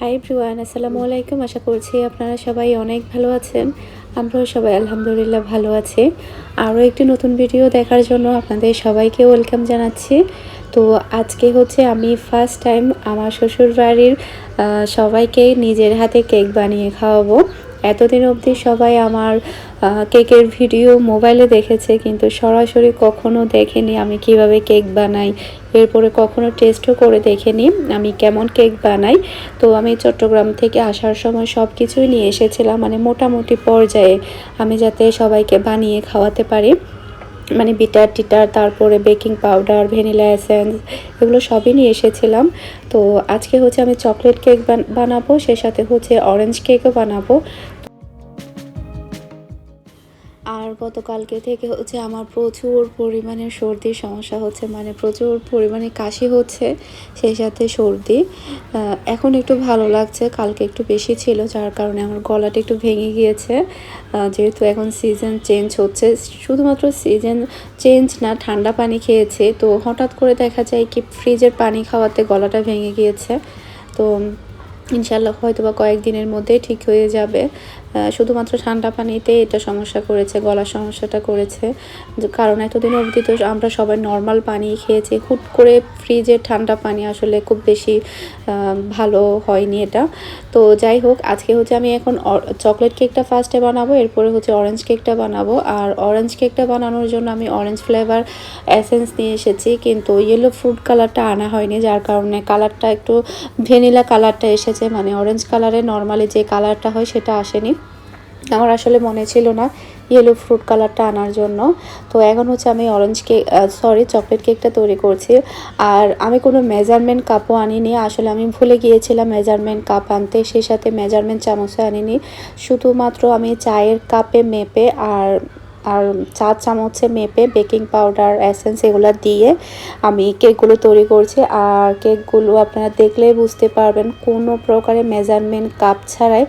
High ব্রুয়ান আসসালামু আলাইকুম। আশা করছি আপনারা সবাই অনেক ভালো আছেন। আমরাও সবাই আলহামদুলিল্লাহ ভালো আছি। আরও একটি নতুন ভিডিও দেখার জন্য আপনাদের সবাইকে ওয়েলকাম জানাচ্ছি। তো আজকে হচ্ছে আমি ফার্স্ট টাইম আমার শ্বশুর বাড়ির সবাইকে নিজের হাতে কেক বানিয়ে খাওয়াবো। এতদিন অবধি সবাই আমার কেকের ভিডিও মোবাইলে দেখেছে, কিন্তু সরাসরি কখনো দেখেনি আমি কীভাবে কেক বানাই। এরপরে কখনো টেস্টও করে দেখেনি আমি কেমন কেক বানাই। তো আমি চট্টগ্রাম থেকে আসার সময় সব কিছুই নিয়ে এসেছিলাম মানে মোটামুটি পর্যায়ে আমি যাতে সবাইকে বানিয়ে খাওয়াতে পারি। মানে বিটার টিটার তারপরে বেকিং পাউডার ভ্যানিলা এসেন্স এগুলো সবই নিয়ে এসেছিলাম। তো আজকে হচ্ছে আমি চকলেট কেক বানাবো সে সাথে হচ্ছে অরেঞ্জ কেকও বানাবো। আর গতকালকে থেকে হচ্ছে আমার প্রচুর পরিমাণে সর্দির সমস্যা হচ্ছে মানে প্রচুর পরিমাণে কাশি হচ্ছে, সেই সাথে সর্দি। এখন একটু ভালো লাগছে, কালকে একটু বেশি ছিল, যার কারণে আমার গলাটা একটু ভেঙে গিয়েছে। যেহেতু এখন সিজন চেঞ্জ হচ্ছে, শুধুমাত্র সিজন চেঞ্জ না, ঠান্ডা পানি খেয়েছে, তো হঠাৎ করে দেখা যায় কি ফ্রিজের পানি খাওয়াতে গলাটা ভেঙে গিয়েছে। তো ইনশাল্লাহ হয়তো বা কয়েকদিনের মধ্যে ঠিক হয়ে যাবে। শুধুমাত্র ঠান্ডা পানিতে এটা সমস্যা করেছে, গলার সমস্যাটা করেছে। কারণ এতদিন অবধি তো আমরা সবাই নর্মাল পানি খেয়েছি। হুট করে ফ্রিজের ঠান্ডা পানি আসলে খুব বেশি ভালো হয়নি এটা। তো যাই হোক, আজকে হচ্ছে আমি এখন চকলেট কেকটা ফার্স্টে বানাবো, এরপরে হচ্ছে অরেঞ্জ কেকটা বানাবো। আর অরেঞ্জ কেকটা বানানোর জন্য আমি অরেঞ্জ ফ্লেভার এসেন্স নিয়ে এসেছি, কিন্তু ইয়েলো ফ্রুট কালারটা আনা হয়নি, যার কারণে কালারটা একটু ভ্যানিলা কালারটা এসেছে। মানে অরেঞ্জ কালারে নর্মালি যে কালারটা হয় সেটা আসেনি। আমার আসলে মনে ছিল না ইয়েলো ফ্রুট কালারটা আনার জন্য। তো এখন হচ্ছে আমি অরেঞ্জ কেক সরি চকলেট কেকটা তৈরি করছি। আর আমি কোনো মেজারমেন্ট কাপও আনিনি। আসলে আমি ভুলে গিয়েছিলাম মেজারমেন্ট কাপ আনতে। সেই সাথে মেজারমেন্ট চামচও আনিনি। শুধুমাত্র আমি চায়ের কাপে মেপে আর আর চা চামচে মেপে বেকিং পাউডার, এসেন্স এগুলো দিয়ে আমি কেকগুলো তৈরি করছি। আর কেকগুলো আপনারা দেখলেই বুঝতে পারবেন কোনো প্রকারের মেজারমেন্ট কাপ ছাড়াই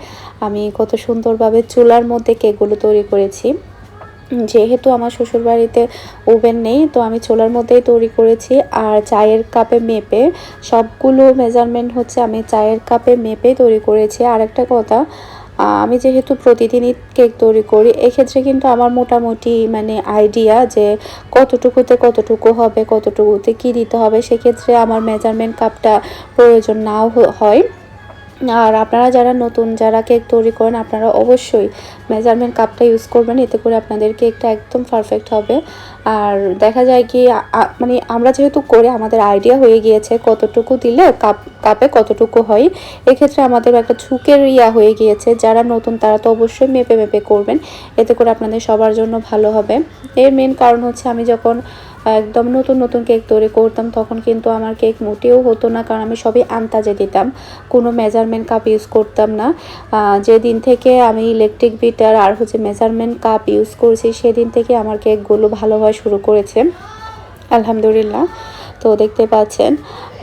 আমি কত সুন্দরভাবে চুলার মধ্যে কেকগুলো তৈরি করেছি। যেহেতু আমার শ্বশুরবাড়িতে ওভেন নেই, তো আমি চোলার মধ্যেই তৈরি করেছি। আর চায়ের কাপে মেপে সবগুলো মেজারমেন্ট হচ্ছে আমি চায়ের কাপে মেপে তৈরি করেছি। আর একটা কথা আমি যেহেতু প্রতিদিনই কেক তৈরি করি, এক্ষেত্রে কিন্তু আমার মোটামুটি মানে আইডিয়া যে কতটুকুতে কতটুকু হবে, কতটুকুতে কি দিতে হবে, সেক্ষেত্রে আমার মেজারমেন্ট কাপটা প্রয়োজন নাও হয়। আর আপনারা যারা নতুন, যারা কেক তৈরি করেন, আপনারা অবশ্যই মেজারমেন্ট কাপটা ইউজ করবেন। এতে করে আপনাদের কেকটা একদম পারফেক্ট হবে। আর দেখা যায় কি মানে আমরা যেহেতু করে আমাদের আইডিয়া হয়ে গিয়েছে কতটুকু দিলে কাপ কাপে কতটুকু হয়, এক্ষেত্রে আমাদের একটা ঝুঁকের ইয়া হয়ে গিয়েছে। যারা নতুন, তারা তো অবশ্যই মেপে মেপে করবেন। এতে করে আপনাদের সবার জন্য ভালো হবে। এর মেন কারণ হচ্ছে আমি যখন একদম নতুন নতুন কেক তৈরি করতাম, তখন কিন্তু আমার কেক মোটেও হতো না, কারণ আমি সবই আন্তাজে দিতাম। কোনো মেজারমেন্ট কাপ ইউজ করতাম না। যেদিন থেকে আমি ইলেকট্রিক বিটার আর হচ্ছে মেজারমেন্ট কাপ ইউজ করছি, সেদিন থেকে আমার কেকগুলো ভালো হওয়া শুরু করেছে। আলহামদুলিল্লাহ। তো দেখতে পাচ্ছেন।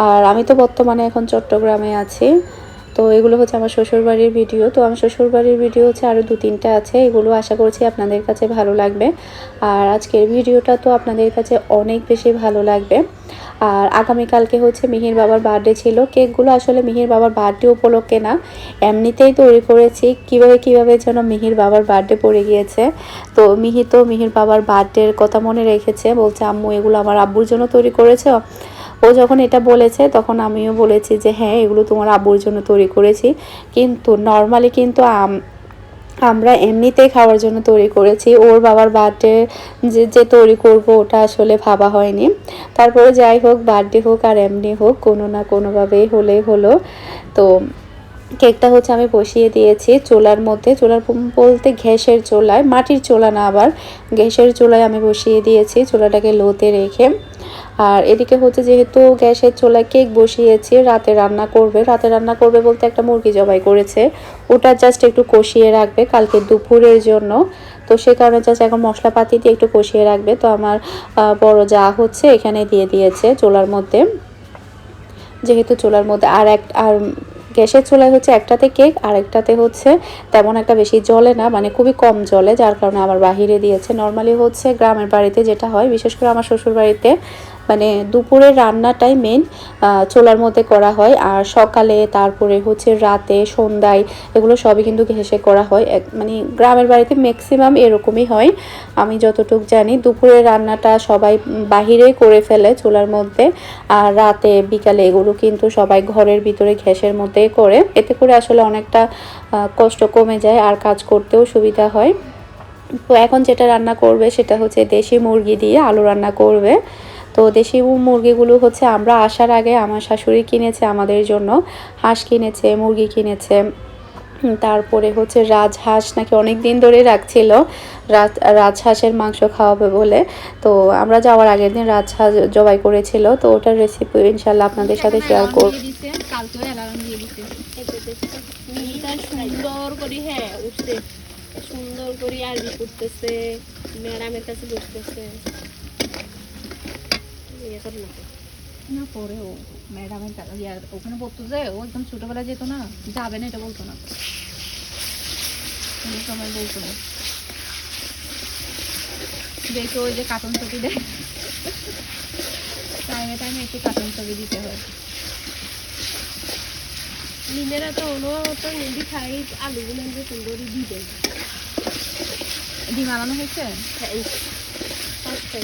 আর আমি তো বর্তমানে এখন চট্টগ্রামে আছি। তো এগুলো হচ্ছে আমার শ্বশুরবাড়ির ভিডিও তো আমার শ্বশুরবাড়ির ভিডিও হচ্ছে আরও দু, তিনটা আছে, এগুলো আশা করছি আপনাদের কাছে ভালো লাগবে। আর আজকের ভিডিওটা তো আপনাদের কাছে অনেক বেশি ভালো লাগবে। আর আগামীকালকে হচ্ছে মিহির বাবার বার্থডে ছিল। কেকগুলো আসলে মিহির বাবার বার্থডে উপলক্ষে না, এমনিতেই তৈরি করেছি। কীভাবে কীভাবে যেন মিহির বাবার বার্থডে পড়ে গিয়েছে। তো মিহি তো মিহির বাবার বার্থডের কথা মনে রেখেছে। বলছে, আম্মু, এগুলো আমার আব্বুর জন্য তৈরি করেছ? ও যখন এটা বলেছে, তখন আমিও বলেছি যে হ্যাঁ এগুলো তোমার আব্বুর জন্য তৈরি করেছি। কিন্তু নর্মালি কিন্তু আম- আমরা এমনিতেই খাওয়ার জন্য তৈরি করেছি। ওর বাবার বার্থডে যে যে তৈরি করব, ওটা আসলে ভাবা হয়নি। তারপরে যাই হোক বার্থডে হোক আর এমনি হোক, কোনো না কোনোভাবেই হলে হলো। তো কেকটা হচ্ছে আমি বসিয়ে দিয়েছি চুলার মধ্যে। চুলার বলতে গ্যাসের চোলায়, মাটির চোলা না আবার। গ্যাসের চোলায় আমি বসিয়ে দিয়েছি। চোলাটাকে লোতে রেখে আর এদিকে হচ্ছে যেহেতু গ্যাসের চোলায় কেক বসিয়েছি, রাতে রান্না করবে। রাতে রান্না করবে বলতে একটা মুরগি জবাই করেছে। ওটা জাস্ট একটু কষিয়ে রাখবে কালকে দুপুরের জন্য। তো সে কারণে জাস্ট এখন মশলাপাতি দিয়ে একটু কষিয়ে রাখবে। তো আমার বড় যা হচ্ছে এখানে দিয়ে দিয়েছে চুলার মধ্যে। যেহেতু চুলার মধ্যে আর এক, আর গ্যাসের চুলায় হচ্ছে একটাতে কেক আর একটাতে হচ্ছে তেমন একটা বেশি জলে না মানে খুবই কম জলে, যার কারণে আমার বাহিরে দিয়েছে। নর্মালি হচ্ছে গ্রামের বাড়িতে যেটা হয়, বিশেষ করে আমার শ্বশুর বাড়িতে মানে দুপুরের রান্নাটাই মেন চোলার মধ্যে করা হয়। আর সকালে তারপরে হচ্ছে রাতে সন্ধ্যায় এগুলো সবই কিন্তু ঘেসে করা হয়। মানে গ্রামের বাড়িতে ম্যাক্সিমাম এরকমই হয়। আমি যতটুক জানি দুপুরের রান্নাটা সবাই বাহিরেই করে ফেলে চুলার মধ্যে। আর রাতে, বিকালে এগুলো কিন্তু সবাই ঘরের ভিতরে ঘ্যাসের মধ্যেই করে। এতে করে আসলে অনেকটা কষ্ট কমে যায় আর কাজ করতেও সুবিধা হয়। তো এখন যেটা রান্না করবে সেটা হচ্ছে দেশি মুরগি দিয়ে আলু রান্না করবে। তো দেশি মুরগিগুলো হচ্ছে আমরা আসার আগে আমার শাশুড়ি কিনেছে আমাদের জন্য হাঁস কিনেছে মুরগি কিনেছে। তারপরে হচ্ছে রাজহাঁস নাকি অনেক দিন ধরে রাখছিল রাজ রাজহাঁসের মাংস খাওয়াবে বলে। তো আমরা যাওয়ার আগের দিন রাজহাঁস জবাই করেছিল তো ওটার রেসিপি ইনশাল্লাহ আপনাদের সাথে শেয়ার করব সুন্দর করে হ্যাঁ উঠছে সুন্দর করে আরবি করতেছে ম্যাডামের কাছে বসতেছে। ইয়ে করে না। না পরে ও ম্যাডামের ইয়া ওখানে পড়তো যে ও একদম ছোটবেলায় যেত না যাবে না এটা বলতো না। কোনো সময় বলতো। না দেখে ওই যে কার্টুন ছবি দেয় টাইমে টাইমে একটু কার্টুন ছবি দিতে হয়। নিজেরা তো হলো তো নিবি খাই আলুগুলো যে সুন্দর দিবে ডিম আনানো হয়েছে? পাঁচটা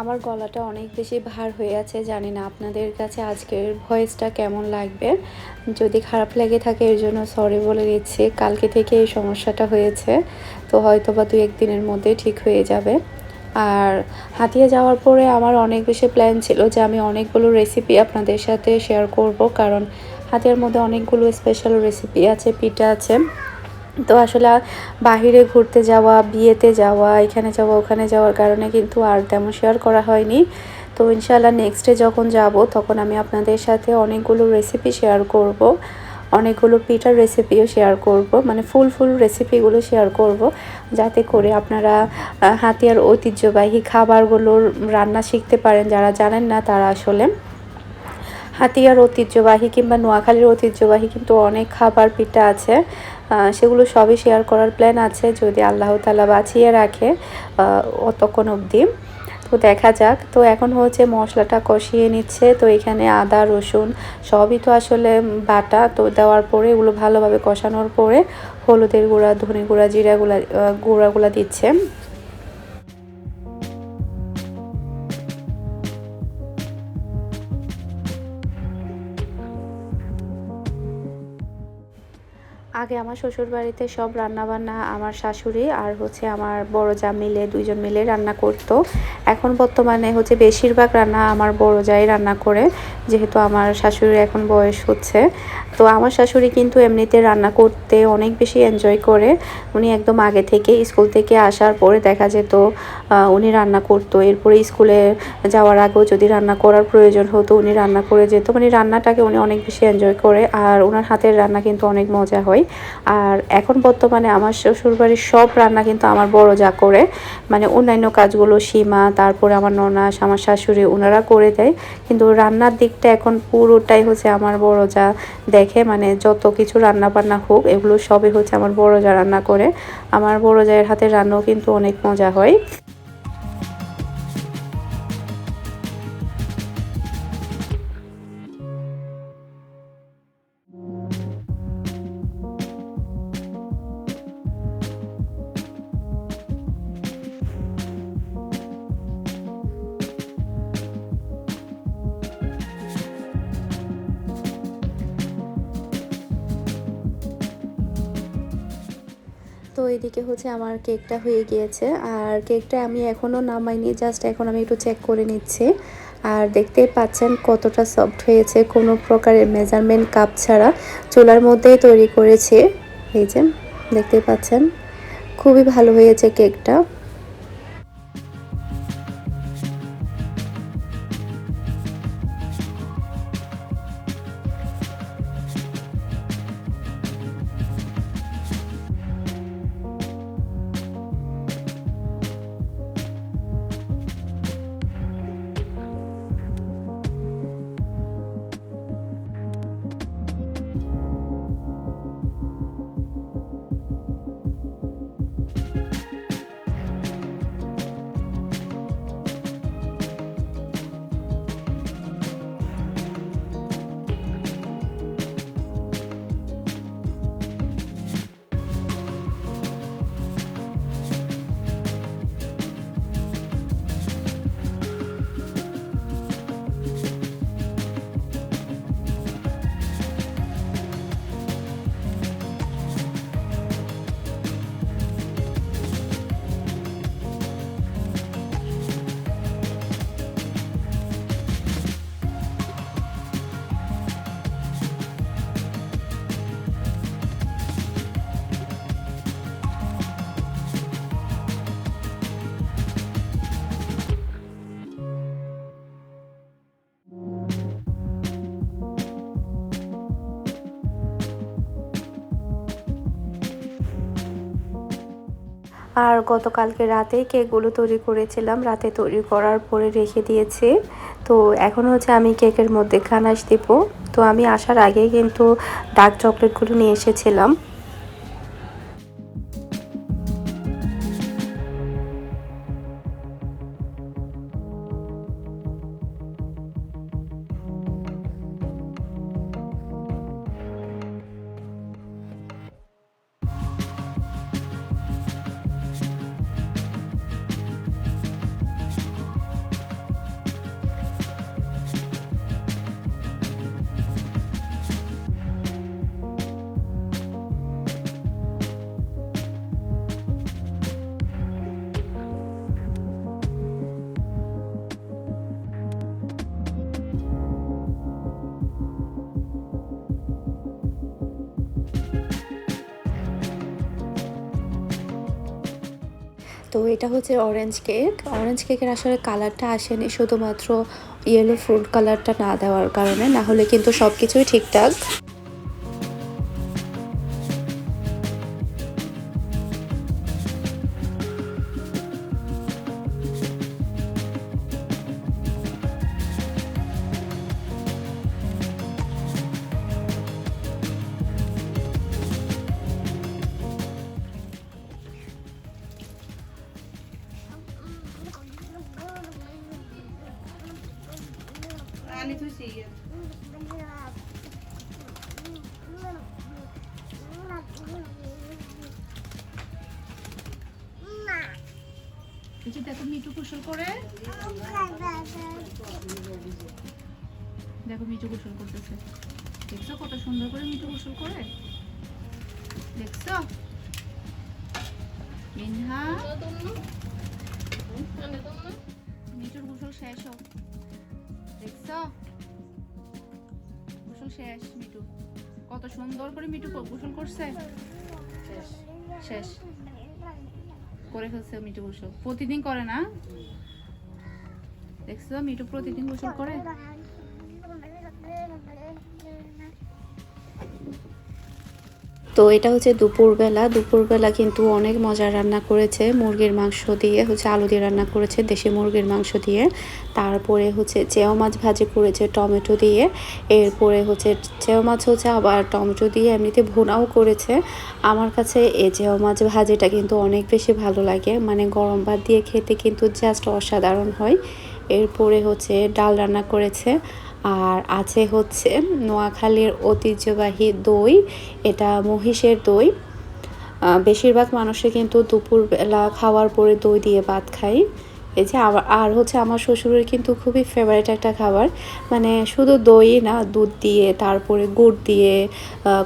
আমার গলাটা অনেক বেশি ভার হয়ে আছে, জানি না আপনাদের কাছে আজকের ভয়েসটা কেমন লাগবে। যদি খারাপ লেগে থাকে এর জন্য সরি বলে দিচ্ছি, কালকে থেকে এই সমস্যাটা হয়েছে, তো হয়তো বা দু একদিনের মধ্যে ঠিক হয়ে যাবে। আর হাতিয়ে যাওয়ার পরে আমার অনেক বেশি প্ল্যান ছিল যে আমি অনেকগুলো রেসিপি আপনাদের সাথে শেয়ার করব, কারণ হাতিয়ার মধ্যে অনেকগুলো স্পেশাল রেসিপি আছে, পিঠা আছে। তো আসলে বাহিরে ঘুরতে যাওয়া, বিয়েতে যাওয়া, এখানে যাওয়া, ওখানে যাওয়ার কারণে কিন্তু আর তেমন শেয়ার করা হয়নি। তো ইনশাল্লাহ নেক্সটে যখন যাব, তখন আমি আপনাদের সাথে অনেকগুলো রেসিপি শেয়ার করব। অনেকগুলো পিঠার রেসিপিও শেয়ার করব। মানে ফুল ফুল রেসিপিগুলো শেয়ার করব। যাতে করে আপনারা হাতিয়ার ঐতিহ্যবাহী খাবারগুলোর রান্না শিখতে পারেন। যারা জানেন না তারা আসলে হাতিয়ার ঐতিহ্যবাহী কিংবা নোয়াখালীর ঐতিহ্যবাহী কিন্তু অনেক খাবার পিঠা আছে। সেগুলো সবই শেয়ার করার প্ল্যান আছে। যদি আল্লাহ তালা বাঁচিয়ে রাখে অতক্ষণ অবধি। তো দেখা যাক। তো এখন হচ্ছে মশলাটা কষিয়ে নিচ্ছে। তো এখানে আদা, রসুন সবই তো আসলে বাটা। তো দেওয়ার পরে এগুলো ভালোভাবে কষানোর পরে হলুদের গুঁড়া, ধনে গুঁড়া, জিরা গুঁড়া গুঁড়াগুলো দিচ্ছে। আগে আমার শ্বশুর বাড়িতে সব রান্না বান্না আমার শাশুড়ি আর হচ্ছে আমার বড় যা মিলে দুইজন মিলে রান্না করতো। এখন বর্তমানে হচ্ছে বেশিরভাগ রান্না আমার বড় যাই রান্না করে, যেহেতু আমার শাশুড়ির এখন বয়স হচ্ছে। তো আমার শাশুড়ি কিন্তু এমনিতে রান্না করতে অনেক বেশি এনজয় করে। উনি একদম আগে থেকে স্কুল থেকে আসার পরে দেখা যেত উনি রান্না করতো। এরপরে স্কুলে যাওয়ার আগেও যদি রান্না করার প্রয়োজন হতো, উনি রান্না করে যেত। মানে রান্নাটাকে উনি অনেক বেশি এনজয় করে। আর ওনার হাতের রান্না কিন্তু অনেক মজা হয়। আর এখন বর্তমানে আমার শ্বশুরবাড়ির সব রান্না কিন্তু আমার বড় যা করে। মানে অন্যান্য কাজগুলো সীমা, তারপরে আমার ননাস, আমার শাশুড়ি ওনারা করে দেয়। কিন্তু রান্নার দিকটা এখন পুরোটাই হচ্ছে আমার বড় যা দেখে। মানে যত কিছু রান্না বান্না হোক, এগুলো সবই হচ্ছে আমার বড় যা রান্না করে। আমার বড় জায়ের হাতের রান্নাও কিন্তু অনেক মজা হয়। তো এদিকে হচ্ছে আমার কেকটা হয়ে গিয়েছে। আর কেকটা আমি এখনও নামাইনি জাস্ট এখন আমি একটু চেক করে নিচ্ছি। আর দেখতেই পাচ্ছেন কতটা সফট হয়েছে, কোনো প্রকারের মেজারমেন্ট কাপ ছাড়া চুলার মধ্যেই তৈরি করেছে। এই যে, দেখতেই পাচ্ছেন? খুবই ভালো হয়েছে কেকটা। আর গতকালকে রাতেই কেকগুলো তৈরি করেছিলাম। রাতে তৈরি করার পরে রেখে দিয়েছি। তো এখন হচ্ছে আমি কেকের মধ্যে খানাস দিব। তো আমি আসার আগে কিন্তু ডার্ক চকলেটগুলো নিয়ে এসেছিলাম। তো এটা হচ্ছে অরেঞ্জ কেক অরেঞ্জ কেকের আসলে কালারটা আসেনি, শুধুমাত্র ইয়েলো ফ্রুট কালারটা না দেওয়ার কারণে, না হলে কিন্তু সব কিছুই ঠিকঠাক। যে দেখো মিটু গোসল করে। দেখো মিটু গোসল করতেছে। দেখছ কত সুন্দর করে মিটু গোসল করে? দেখছ? মিনহা? মিটুর গোসল শেষ হোক। দেখছ? গোসল শেষ মিটু কত সুন্দর করে মিটু গোসল করছে। শেষ। শেষ। করে ফেলছে মিটু গোসল প্রতিদিন করে না? দেখছ মিটু প্রতিদিন গোসল করে? তো এটা হচ্ছে দুপুরবেলা। দুপুরবেলা কিন্তু অনেক মজার রান্না করেছে। মুরগির মাংস দিয়ে হচ্ছে আলু দিয়ে রান্না করেছে দেশি মুরগির মাংস দিয়ে। তারপরে হচ্ছে চেও মাছ ভাজি করেছে টমেটো দিয়ে। এরপরে হচ্ছে চেও মাছ হচ্ছে আবার টমেটো দিয়ে এমনিতে ভুনাও করেছে। আমার কাছে এই চেও মাছ ভাজিটা কিন্তু অনেক বেশি ভালো লাগে। মানে গরম ভাত দিয়ে খেতে কিন্তু জাস্ট অসাধারণ হয়। এরপরে হচ্ছে ডাল রান্না করেছে। আর আছে হচ্ছে নোয়াখালীর ঐতিহ্যবাহী দই, এটা মহিষের দই। বেশিরভাগ মানুষে কিন্তু দুপুরবেলা খাওয়ার পরে দই দিয়ে ভাত খায়। এই যে আবার, আর হচ্ছে আমার শ্বশুরের কিন্তু খুবই ফেভারিট একটা খাবার। মানে শুধু দই না, দুধ দিয়ে, তারপরে গুড় দিয়ে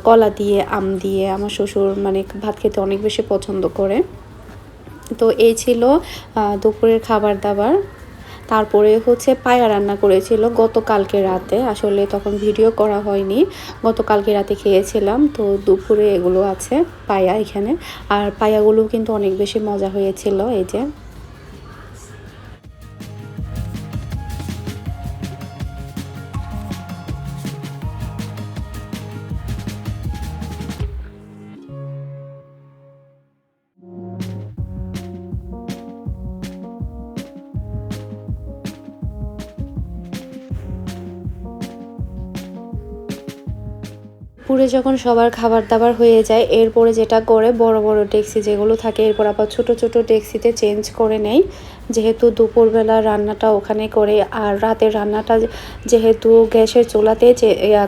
কলা দিয়ে, আম দিয়ে আমার শ্বশুর মানে ভাত খেতে অনেক বেশি পছন্দ করে। তো এই ছিল দুপুরের খাবার দাবার। তারপরে হচ্ছে পায়া রান্না করেছিল গতকালকে রাতে। আসলে তখন ভিডিও করা হয়নি। গতকালকে রাতে খেয়েছিলাম, তো দুপুরে এগুলো আছে, পায়া এখানে। আর পায়াগুলো কিন্তু অনেক বেশি মজা হয়েছিল, এই যে। পুরে যখন সবার খাবার দাবার হয়ে যায়, এরপরে যেটা করে বড় বড় ট্যাক্সি যেগুলো থাকে, এরপর আবার ছোট ছোট ট্যাক্সিতে চেঞ্জ করে নেয়। যেহেতু দুপুরবেলা রান্নাটা ওখানে করে আর রাতের রান্নাটা যেহেতু গ্যাসের চুলাতে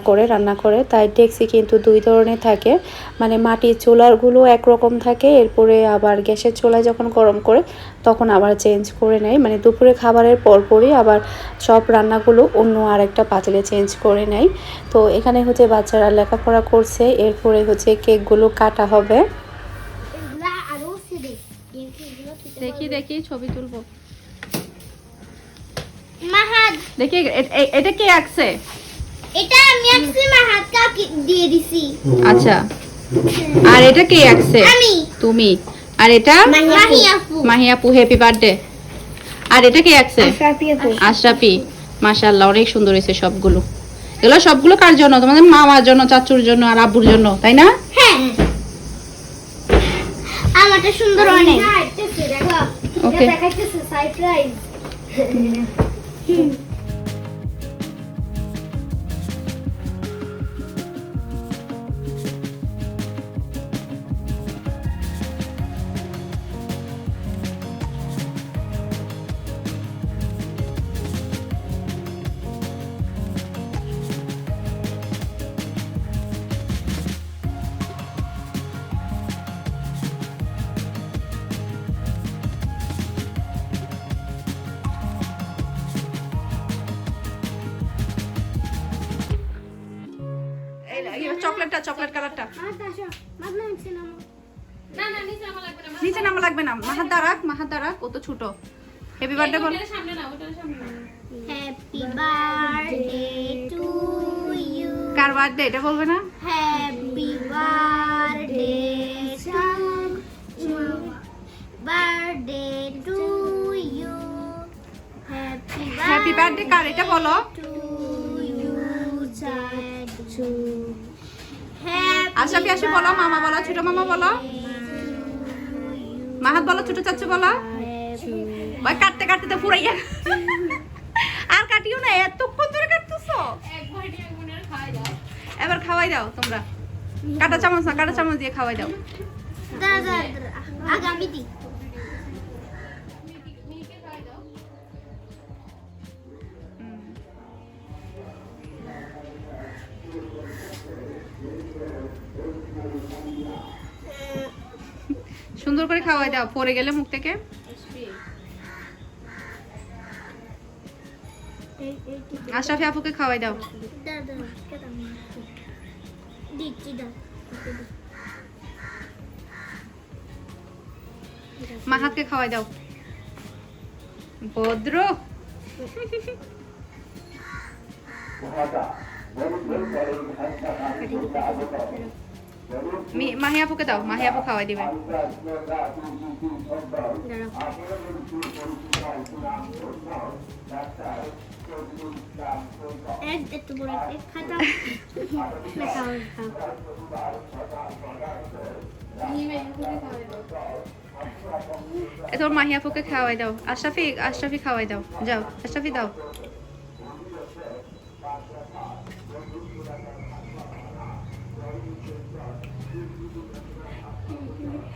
করে, রান্না করে, তাই ট্যাক্সি কিন্তু দুই ধরনের থাকে। মানে মাটির চুলারগুলো একরকম থাকে, এরপরে আবার গ্যাসের চুলায় যখন গরম করে, তখন আবার চেঞ্জ করে নেয়। মানে দুপুরে খাবারের পরপরই আবার সব রান্নাগুলো অন্য আরেকটা পাতিলে চেঞ্জ করে নেয়। তো এখানে হচ্ছে বাচ্চারা লেখাপড়া করছে, এরপরে হচ্ছে কেকগুলো কাটা হবে এগুলা আরও আছে রে এগুলো খেতে দেখি দেখি ছবি তুলবো। মাহাত। দেখি এটা কে আঁকছে? এটা আমি আজকে মাহাত কাকে দিয়ে দিছি। আচ্ছা। আর এটা কে আঁকছে? আমি। তুমি। আর এটা? মাহি আপু। হ্যাপি বার্থডে আর এটা কে আঁকছে? আশরাফি আপু। আশরাফি। মাশাআল্লাহ অনেক সুন্দর হয়েছে সবগুলো। এগুলো সবগুলো কার জন্য? তোমাদের মামার জন্য চাচুর জন্য আর আব্বুর জন্য তাই না? হ্যাঁ। আমারটা সুন্দর অনেক। ওকে দেখাইতেছে সারপ্রাইজ দাঁড়াক মাহাত দাঁড়াক ও তো ছোট হ্যাপি বার্থডে বল। ওটার সামনে না ওটার হ্যাপি বার্থডে টু ইউ কার বার্থডে এটা বলবে না? Happy birthday to birthday to you happy happy birthday কার এটা বলো? টু ইউ চাচু. হ্যাপি আশরাফি আসি বলো মামা বলো ছোট মামা বলো। মাহাত বলো ছোট চাচু বলো। ভাই কাটতে কাটতে তো পুরাইয়া আর কাটিও না এতক্ষণ ধরে কাটতেছো? এবার খাওয়াই দাও তোমরা। কাটা চামচ না কাটা চামচ দিয়ে খাওয়াই দাও। আগামী দিন। সুন্দর করে খাওয়াই দাও পরে গেলে মুখ থেকে আশরাফি আপুকে খাওয়াই দাও মাহাতকে খাওয়াই দাও ভদ্র মাহি আপুকে দাও মাহি আপু খাওয়াই দিবে তোর মাহি আপুকে খাওয়াই দাও আশরাফি আশরাফি খাওয়াই দাও যাও আশরাফি দাও আমার কালকেও বার্থডে করব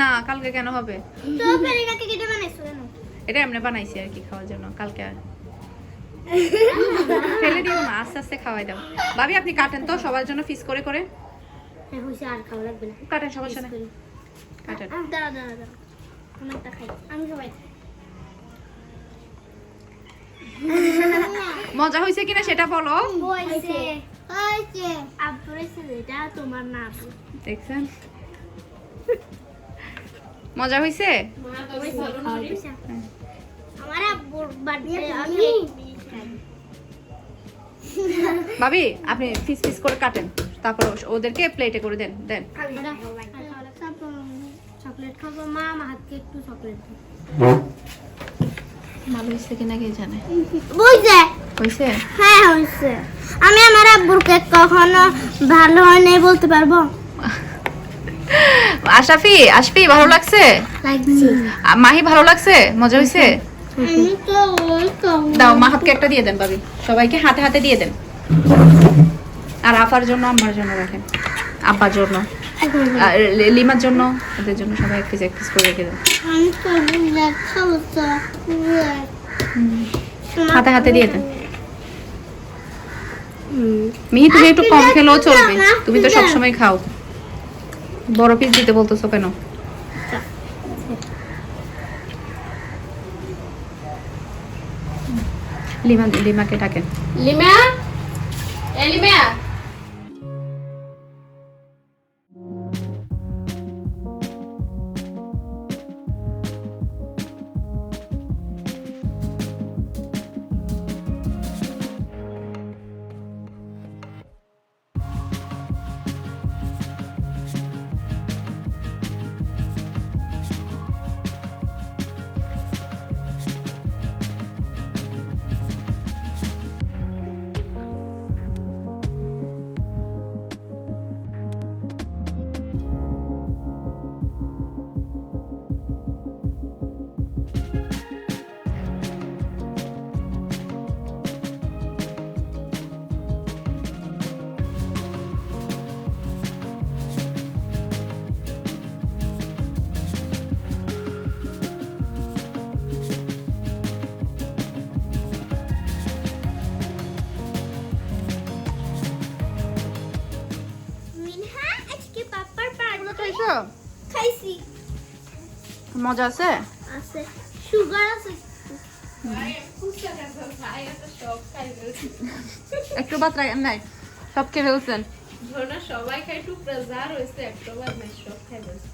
না কালকে কেন হবে? এটা এমনি বানাইছি আর কি খাওয়ার জন্য কালকে আর। ফেলে দিও না আস্তে আস্তে খাওয়াই দাও। ভাবি আপনি কাটেন তো সবার জন্য ফিস করে করে। হ্যাঁ কাটেন কাটেন। দাঁড়া দাঁড়া দাঁড়া আমি খাই। মজা হয়েছে কিনা সেটা বলো? দেখছেন? মজা হয়েছে? ভাবি আপনি ফিস ফিস করে কাটেন। তারপর ওদেরকে প্লেটে করে দেন দেন। চকলেট খাব। মা আমার হাতকে একটু চকলেট ভালো হয়েছে কিনা কে জানে? বুঝছে? হয়েছে? হ্যাঁ হয়েছে। আমি আমার আব্বুর কেক কখনো ভালো হয় নাই বলতে পারব? আশাফি আশফি ভালো লাগছে? লাগছে। মাহি ভালো লাগছে? মজা হয়েছে? আমি তো ওই দাও মা হাতকে একটা দিয়ে দেন ভাবি। সবাইকে হাতে হাতে দিয়ে দেন। আর আপার জন্য আম্মার জন্য রাখেন। আব্বার জন্য। আর লিমার জন্য ওদের জন্য সবাই এক এক করে রেখে তো হাতে হাতে দিয়ে দেন মিহি তুমি একটু কম খেলেও চলবে। তুমি তো সবসময় খাও। বড় পিস দিতে বলতেছো কেন? লিমা লিমাকে ডাকেন। লিমা? এ লিমা? মজা আছে? আছে। সুগার আছে। একটু বাত রাখেন নাই সব খেয়ে ফেলছেন। সবাই খাই টুকরা যা রয়েছে একটু বাদ নাই সব খাই বলছে